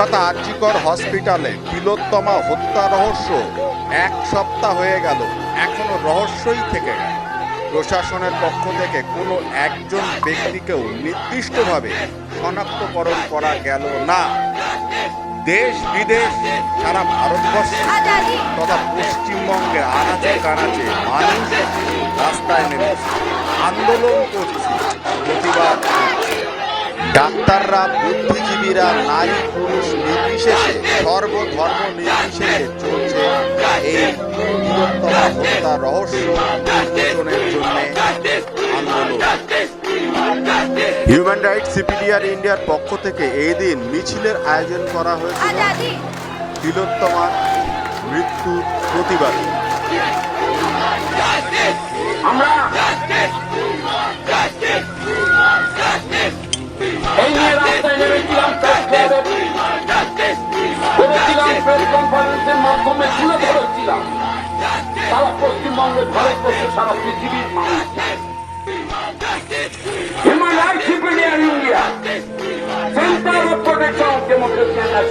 বিখ্যাত আর্জিকর হসপিটালে তিলোত্তমা হত্যা রহস্য এক সপ্তাহ হয়ে গেল, এখনও রহস্যই থেকে গেল। প্রশাসনের পক্ষ থেকে কোনো একজন ব্যক্তিকেও নির্দিষ্টভাবে শনাক্তকরণ করা গেল না। দেশ বিদেশ, সারা ভারতবর্ষে তথা পশ্চিমবঙ্গের আনাচে কানাচে মানুষ রাস্তায় নেমেছে। আন্দোলন করছে। প্রতিবাদ ডাক্তাররা বুদ্ধিজীবীরা নারী পুরুষ নির্বিশেষে সর্বধর্ম নির্বিশেষে চলছে এই বৃহত্তমা হত্যা রহস্য উন্মোচনের জন্য আন্দোলন। হিউম্যান রাইটস সিপিডিআর ইন্ডিয়ার পক্ষ থেকে এই দিন মিছিলের আয়োজন করা হয়েছিল। তিলোত্তমার মৃত্যুর প্রতিবাদে। আমরা এই নিয়ে রাস্তায় নেমেছিলাম বলেছিলাম প্রেস কনফারেন্সের মাধ্যমে তুলে ধরেছিলাম। সারা পশ্চিমবঙ্গের ভারতবর্ষে সারা পৃথিবীর মানুষ। Human rights India centre of protection of democracy and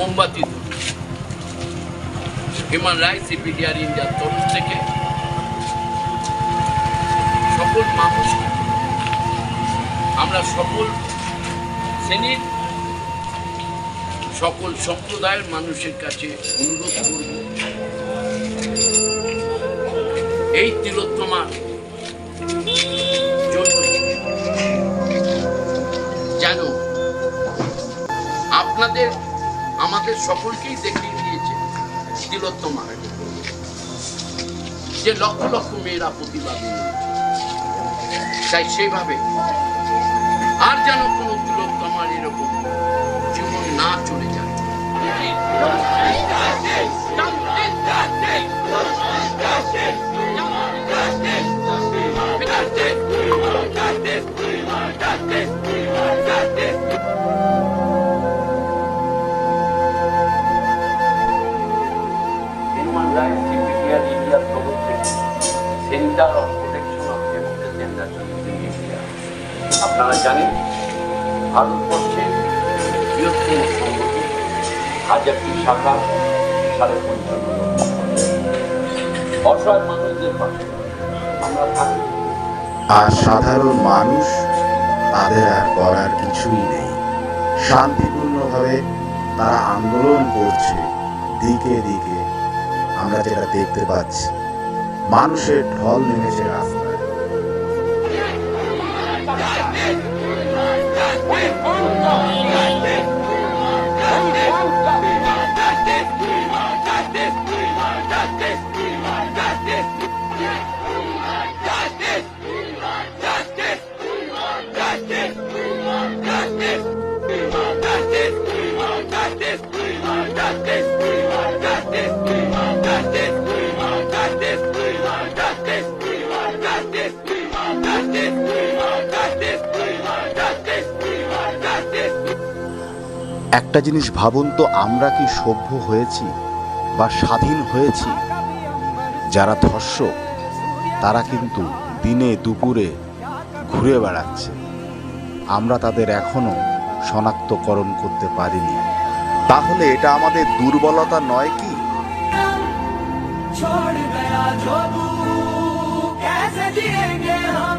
মোমবাতি হিউম্যান রাইটস ইপিডিআর ইন্ডিয়ার তরফ থেকে সকল মানুষ, আমরা সকল শ্রেণির, সকল সম্প্রদায়ের মানুষের কাছে অনুরোধ করব। এই তিলোত্তমার জন্য যেন আপনাদের আমাদের সকলকেই দেখিয়ে দিয়েছে তিলোত্তমা যে লক্ষ লক্ষ মেয়েরা প্রতিবাদ তাই সেইভাবে আর যেন কোনো তিলোত্তমার এরকম জীবন না চলে আপনারা জানেন ভারতবর্ষের বৃহত্তম সংগঠন হাজারটি শাখা সাড়ে পঞ্চান্ন। অসহায় মানুষদের পাশে আমরা থাকি। আর সাধারণ মানুষ, তাদের আর করার কিছুই নেই। শান্তিপূর্ণভাবে তারা আন্দোলন করছে। দিকে দিকে আমরা যেটা দেখতে পাচ্ছি, মানুষের ঢল নেমেছে রাস্তায়। একটা জিনিস ভাবুন তো আমরা কি সভ্য হয়েছি বা স্বাধীন হয়েছি যারা ধর্ষক তারা কিন্তু দিনে দুপুরে ঘুরে বেড়াচ্ছে আমরা তাদের এখনো শনাক্তকরণ করতে পারিনি তাহলে এটা আমাদের দুর্বলতা নয় কি छोड़ गया जो तू कैसे जिएंगे हम